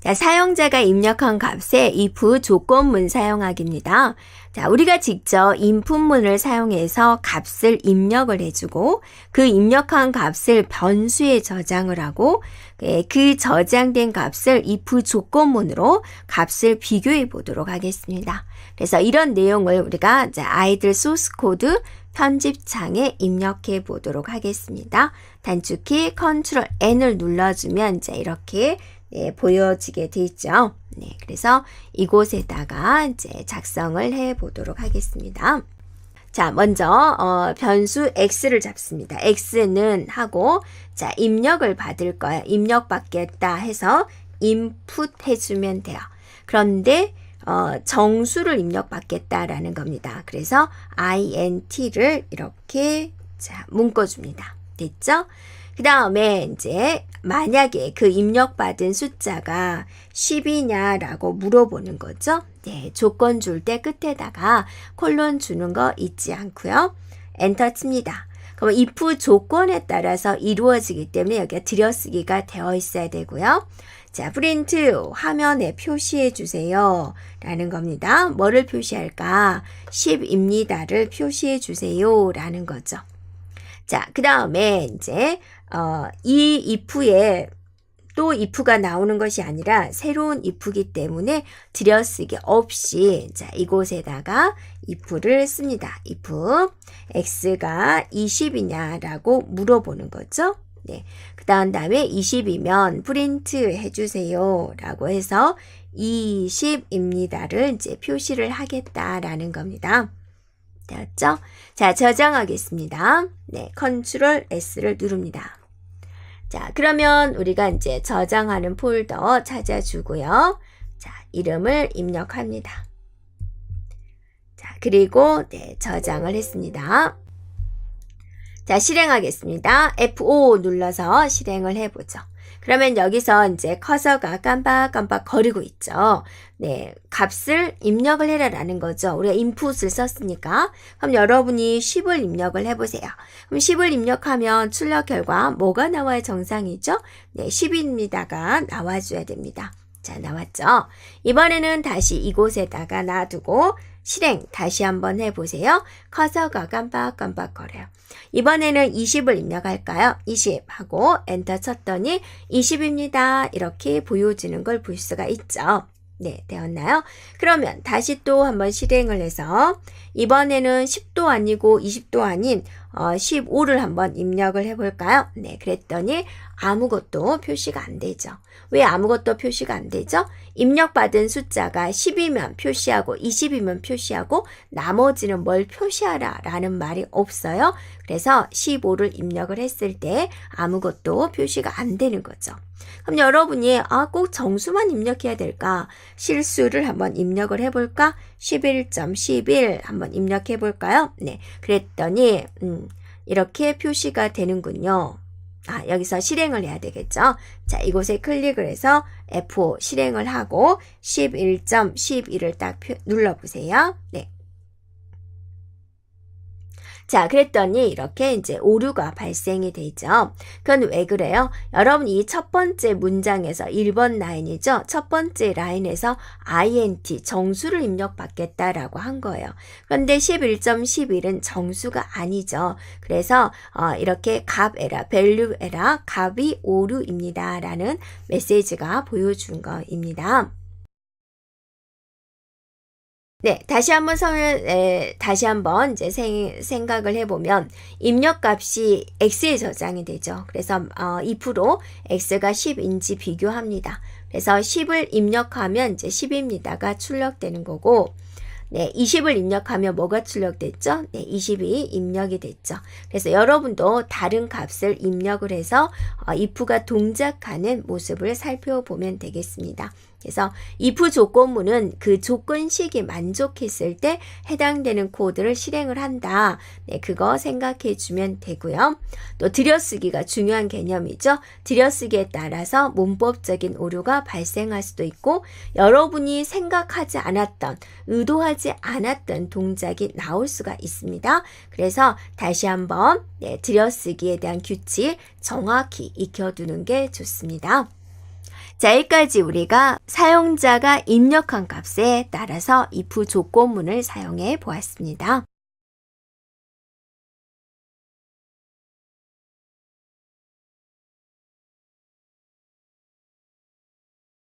자, 사용자가 입력한 값에 if 조건문 사용하기입니다. 자, 우리가 직접 인풋문을 사용해서 값을 입력을 해주고 그 입력한 값을 변수에 저장을 하고 예, 그 저장된 값을 if 조건문으로 값을 비교해 보도록 하겠습니다. 그래서 이런 내용을 우리가 아이들 소스 코드 편집창에 입력해 보도록 하겠습니다. 단축키 컨트롤 N을 눌러주면 이제 이렇게 네, 보여지게 돼 있죠. 네, 그래서 이곳에다가 이제 작성을 해 보도록 하겠습니다. 자, 먼저 어, 변수 x를 잡습니다. x는 하고 자 입력을 받을 거야. 입력 받겠다 해서 input 해주면 돼요. 그런데 어, 정수를 입력 받겠다라는 겁니다. 그래서 int를 이렇게 자 묶어줍니다. 됐죠? 그 다음에 이제 만약에 그 입력받은 숫자가 10이냐라고 물어보는 거죠. 네, 조건 줄 때 끝에다가 콜론 주는 거 잊지 않고요. 엔터 칩니다. 그럼 if 조건에 따라서 이루어지기 때문에 여기가 들여쓰기가 되어 있어야 되고요. 자, 프린트 화면에 표시해 주세요. 라는 겁니다. 뭐를 표시할까? 10입니다를 표시해 주세요. 라는 거죠. 자, 그 다음에 이제, 어, 이 if에 또 if가 나오는 것이 아니라 새로운 if기 때문에 들여쓰기 없이 자, 이곳에다가 if를 씁니다. if x가 20이냐라고 물어보는 거죠. 네. 그 다음 다음에 20이면 프린트 해주세요. 라고 해서 20입니다를 이제 표시를 하겠다라는 겁니다. 되었죠? 자, 저장하겠습니다. 네, 컨트롤 S를 누릅니다. 자, 그러면 우리가 이제 저장하는 폴더 찾아주고요. 자, 이름을 입력합니다. 자, 그리고 네, 저장을 했습니다. 자, 실행하겠습니다. F5 눌러서 실행을 해보죠. 그러면 여기서 이제 커서가 깜빡깜빡 거리고 있죠. 네, 값을 입력을 해라라는 거죠. 우리가 인풋을 썼으니까. 그럼 여러분이 10을 입력을 해보세요. 그럼 10을 입력하면 출력 결과 뭐가 나와야 정상이죠? 네, 10입니다가 나와줘야 됩니다. 자, 나왔죠? 이번에는 다시 이곳에다가 놔두고 실행 다시 한번 해보세요. 커서가 깜빡깜빡 거려요. 이번에는 20을 입력할까요? 20 하고 엔터 쳤더니 20입니다. 이렇게 보여지는 걸 볼 수가 있죠. 네, 되었나요? 그러면 다시 또 한번 실행을 해서 이번에는 10도 아니고 20도 아닌 어, 15를 한번 입력을 해볼까요? 네, 그랬더니 아무것도 표시가 안 되죠. 왜 아무것도 표시가 안 되죠? 입력받은 숫자가 10이면 표시하고 20이면 표시하고 나머지는 뭘 표시하라 라는 말이 없어요. 그래서 15를 입력을 했을 때 아무것도 표시가 안 되는 거죠. 그럼 여러분이 아, 꼭 정수만 입력해야 될까? 실수를 한번 입력을 해볼까? 11.11 한번 입력해 볼까요? 네. 그랬더니, 음, 이렇게 표시가 되는군요. 아, 여기서 실행을 해야 되겠죠? 자, 이곳에 클릭을 해서 F5 실행을 하고 11.12를 딱 눌러보세요. 네. 자, 그랬더니 이렇게 이제 오류가 발생이 되죠. 그건 왜 그래요? 여러분 이 첫 번째 문장에서 1번 라인이죠. 첫 번째 라인에서 int 정수를 입력받겠다라고 한 거예요. 그런데 11.11은 정수가 아니죠. 그래서 어, 이렇게 값 에라, value 에라, 값이 오류입니다라는 메시지가 보여준 거입니다. 네, 다시 한번 성을 에, 다시 한번 이제 생, 생각을 해보면 입력값이 x에 저장이 되죠. 그래서 어, 2% x가 10인지 비교합니다. 그래서 10을 입력하면 이제 10입니다가 출력되는 거고 네, 20을 입력하면 뭐가 출력됐죠? 네, 20이 입력이 됐죠. 그래서 여러분도 다른 값을 입력을 해서 어, if가 동작하는 모습을 살펴보면 되겠습니다. 그래서 if 조건문은 그 조건식이 만족했을 때 해당되는 코드를 실행을 한다. 네, 그거 생각해 주면 되고요. 또 들여쓰기가 중요한 개념이죠. 들여쓰기에 따라서 문법적인 오류가 발생할 수도 있고 여러분이 생각하지 않았던 의도하지 않았던 동작이 나올 수가 있습니다. 그래서 다시 한번 네, 들여쓰기에 대한 규칙 정확히 익혀두는 게 좋습니다. 자, 여기까지 우리가 사용자가 입력한 값에 따라서 if 조건문을 사용해 보았습니다.